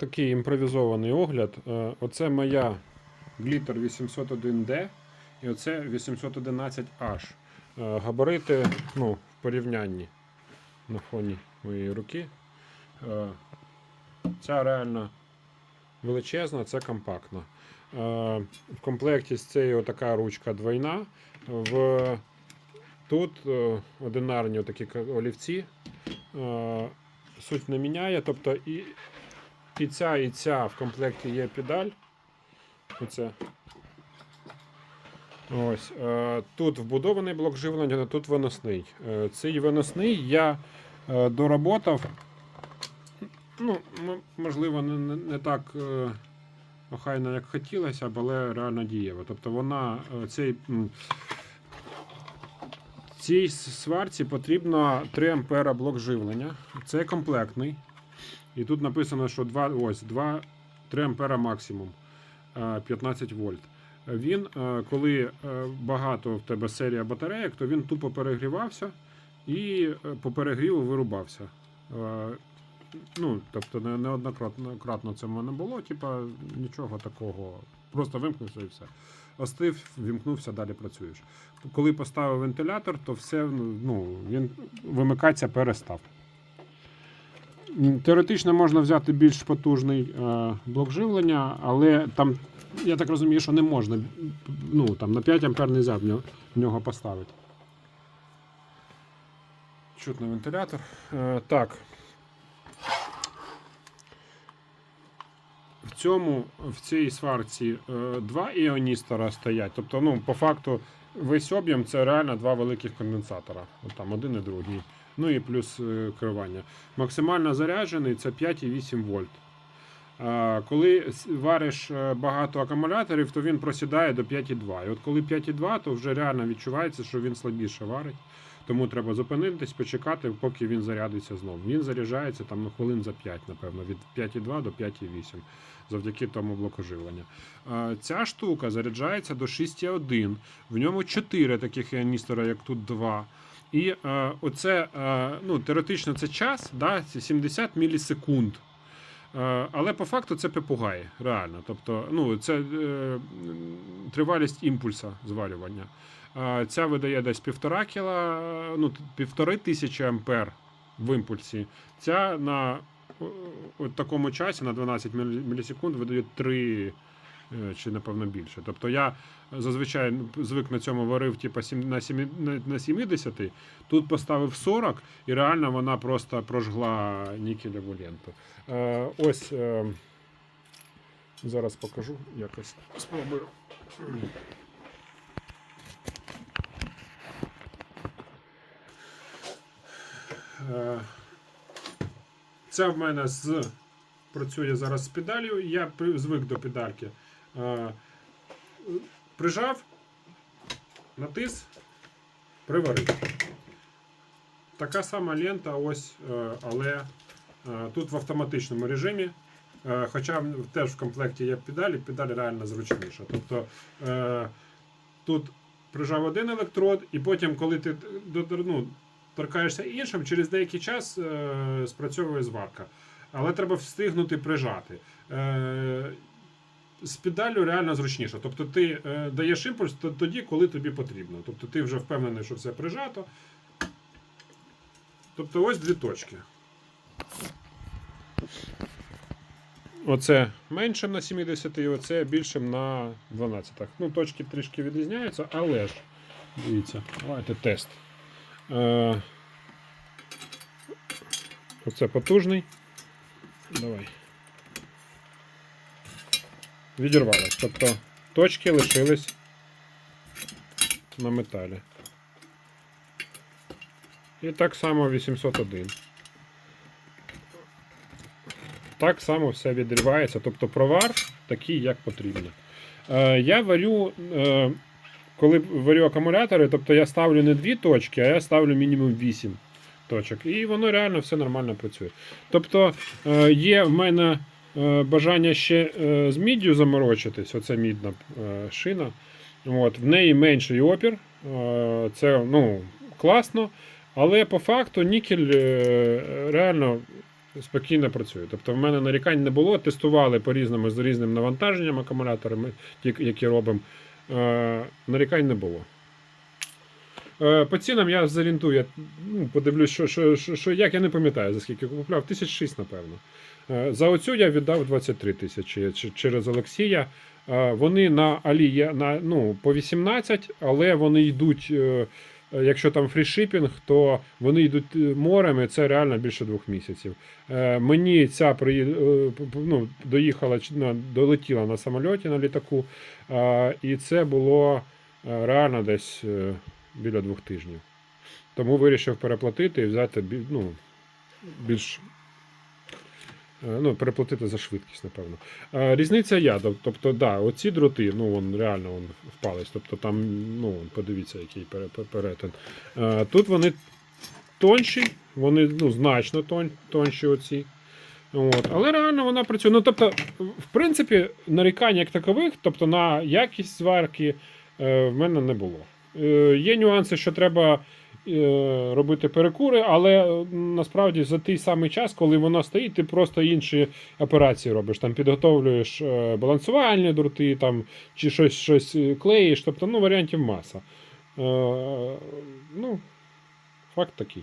такий імпровізований огляд. Е, Оце моя Glitter 801D і оце 811H. Е, Габарити ну, в порівнянні на фоні моєї руки. Е, Ця реально величезна, це компактна. В комплекті з цією така ручка двойна. В... Тут одинарні такі олівці. Суть не міняє. Тобто і, і ця, і ця в комплекті є педаль. Оце. Ось. Е, Тут вбудований блок живлення, тут виносний. Е, Цей виносний я е, доработав. Ну, можливо, не, не, так охайно, як хотілося, але реально дієво. Тобто вона цей. Цій сварці потрібно 3 ампера блок живлення. Це комплектний. І тут написано, що 2, ось, 2, 3 ампера максимум. е, 15 вольт. Він, е, коли е, багато в тебе серія батарейок, то він тупо перегрівався і е, по перегріву вирубався. Е, Ну, тобто не- неоднократно це в мене було, типа нічого такого. Просто вимкнувся і все. Остив, вімкнувся, далі працюєш. Коли поставив вентилятор, то все ну, він вимикатися перестав. Теоретично можна взяти більш потужний е, блок живлення, але там, я так розумію, що не можна. Ну, там, на 5 ампер не в нього, поставити. Чутно вентилятор. Е, так. В цьому, в цій сварці е, два іоністора стоять. Тобто, ну, по факту, весь об'єм це реально два великих конденсатора. От там один і другий. Ну і плюс е, керування. Максимально заряджений це 5,8 вольт. Коли вариш е, багато акумуляторів, то він просідає до 5,2. І от коли 5,2, то вже реально відчувається, що він слабіше варить. Тому треба зупинитись, почекати, поки він зарядиться знову. Він заряджається там ну, хвилин за 5, напевно, від 5,2 до 5,8 завдяки тому блоку живлення. Ця штука заряджається до 6,1. В ньому 4 таких іоністора, як тут 2. І е, оце, е, ну, теоретично це час, да, це 70 мілісекунд. Е, але по факту це попугай, реально. Тобто, ну, це е, тривалість імпульса зварювання. Е, ця видає десь півтора кіла, ну, півтори тисячі ампер в імпульсі. Ця на от такому часі, на 12 мілісекунд, видає 3 е, чи, напевно, більше. Тобто я зазвичай звик на цьому варив типу, на, сімі- на- на 70, тут поставив 40, і реально вона просто прожгла нікелеву ленту. Е, ось е, зараз покажу якось. Спробую. Е, Це в мене з працює зараз з педалью. Я звик до педальки. Е, Прижав, натис, приварив. Така сама лента, ось, е, але е, тут в автоматичному режимі. Хоча теж в комплекті є педалі, педаль реально зручніша. Тобто тут прижав один електрод, і потім, коли ти ну, торкаєшся іншим, через деякий час спрацьовує зварка. Але треба встигнути прижати. З педалю реально зручніше. Тобто ти е, даєш імпульс тоді, коли тобі потрібно. Тобто ти вже впевнений, що все прижато. Тобто ось дві точки. Оце меншим на 70 і оце більшим на 12. Ну, точки трішки відрізняються, але ж. Дивіться, давайте тест. Е, оце потужний. Давай. Відірвалось. Тобто точки лишились на металі. І так само 801. Так само все відривається. Тобто провар такий, як потрібно. Е, я варю, е, коли варю акумулятори, тобто я ставлю не дві точки, а я ставлю мінімум 8 точок. І воно реально все нормально працює. Тобто е, є в мене бажання ще е, з міддю заморочитись, оце мідна е, шина. От, в неї менший опір. Е, це ну, класно. Але по факту нікель е, реально спокійно працює. Тобто в мене нарікань не було, тестували по-різному з різним навантаженням акумуляторами, які робимо. Е, нарікань не було. Е, По цінам я зорієнтую, ну, подивлюсь, що, що, що, що, як я не пам'ятаю, за скільки купляв, тисяч шість, напевно. Е, За оцю я віддав 23 тисячі через Олексія. Е, Вони на Алі на, ну, по 18, але вони йдуть, якщо там фрішипінг, то вони йдуть морем, і це реально більше двох місяців. Мені ця ну, доїхала, долетіла на самольоті на літаку, і це було реально десь біля двох тижнів. Тому вирішив переплатити і взяти ну, більш. е, Ну, переплатити за швидкість, напевно. Е, Різниця я. тоб- Тобто, да, оці дроти, ну, вон, реально вон, впались. Тобто там, ну, подивіться, який пере- пере- перетин. Е, Тут вони тонші, вони ну, значно тон, тонші оці. От. Але реально вона працює. Ну, тобто, в принципі, нарікань як такових, тобто на якість зварки в мене не було. Е, є нюанси, що треба е, робити перекури, але е, насправді за той самий час, коли вона стоїть, ти просто інші операції робиш. Там підготовлюєш балансувальні дроти, там, чи щось, щось клеїш. Тобто, ну, варіантів маса. Ну, факт такий.